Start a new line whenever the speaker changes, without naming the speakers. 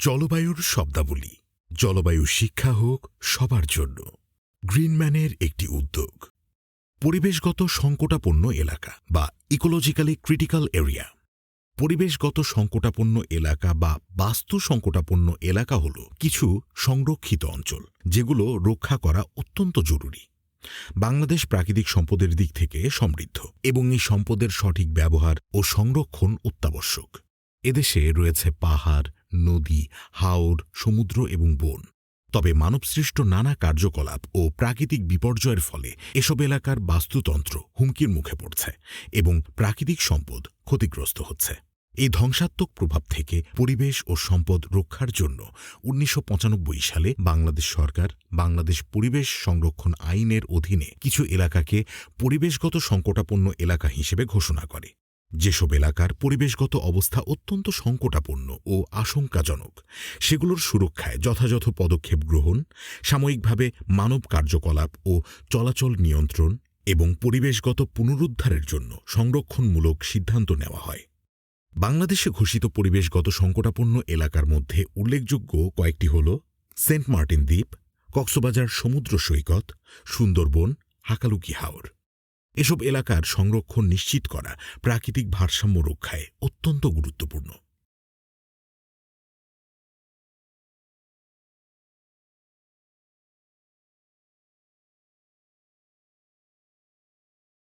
জলবায়ুর শব্দাবলী। জলবায়ু শিক্ষা হোক সবার জন্য। গ্রিনম্যানের একটি উদ্যোগ। পরিবেশগত সংকটাপন্ন এলাকা বা ইকোলজিক্যালি ক্রিটিক্যাল এরিয়া। পরিবেশগত সংকটাপন্ন এলাকা বা বাস্তু সংকটাপন্ন এলাকা হল কিছু সংরক্ষিত অঞ্চল, যেগুলো রক্ষা করা অত্যন্ত জরুরি। বাংলাদেশ প্রাকৃতিক সম্পদের দিক থেকে সমৃদ্ধ এবং এই সম্পদের সঠিক ব্যবহার ও সংরক্ষণ অত্যাবশ্যক। এদেশে রয়েছে পাহাড় নদী, হাওর, সমুদ্র এবং বন। তবে মানবসৃষ্ট নানা কার্যকলাপ ও প্রাকৃতিক বিপর্যয়ের ফলে এসব এলাকার বাস্তুতন্ত্র হুমকির মুখে পড়ছে এবং প্রাকৃতিক সম্পদ ক্ষতিগ্রস্ত হচ্ছে। এই ধ্বংসাত্মক প্রভাব থেকে পরিবেশ ও সম্পদ রক্ষার জন্য উনিশশো পঁচানব্বই সালে বাংলাদেশ সরকার বাংলাদেশ পরিবেশ সংরক্ষণ আইনের অধীনে কিছু এলাকাকে পরিবেশগত সংকটাপন্ন এলাকা হিসেবে ঘোষণা করে। যেসব এলাকার পরিবেশগত অবস্থা অত্যন্ত সংকটাপন্ন ও আশঙ্কাজনক, সেগুলোর সুরক্ষায় যথাযথ পদক্ষেপ গ্রহণ, সাময়িকভাবে মানব কার্যকলাপ ও চলাচল নিয়ন্ত্রণ এবং পরিবেশগত পুনরুদ্ধারের জন্য সংরক্ষণমূলক সিদ্ধান্ত নেওয়া হয়। বাংলাদেশে ঘোষিত পরিবেশগত সংকটাপন্ন এলাকার মধ্যে উল্লেখযোগ্য কয়েকটি হল সেন্ট মার্টিন দ্বীপ, কক্সবাজার সমুদ্র সৈকত, সুন্দরবন, হাকালুকি হাওর। এসব এলাকার সংরক্ষণ নিশ্চিত করা প্রাকৃতিক ভারসাম্য রক্ষায় অত্যন্ত গুরুত্বপূর্ণ।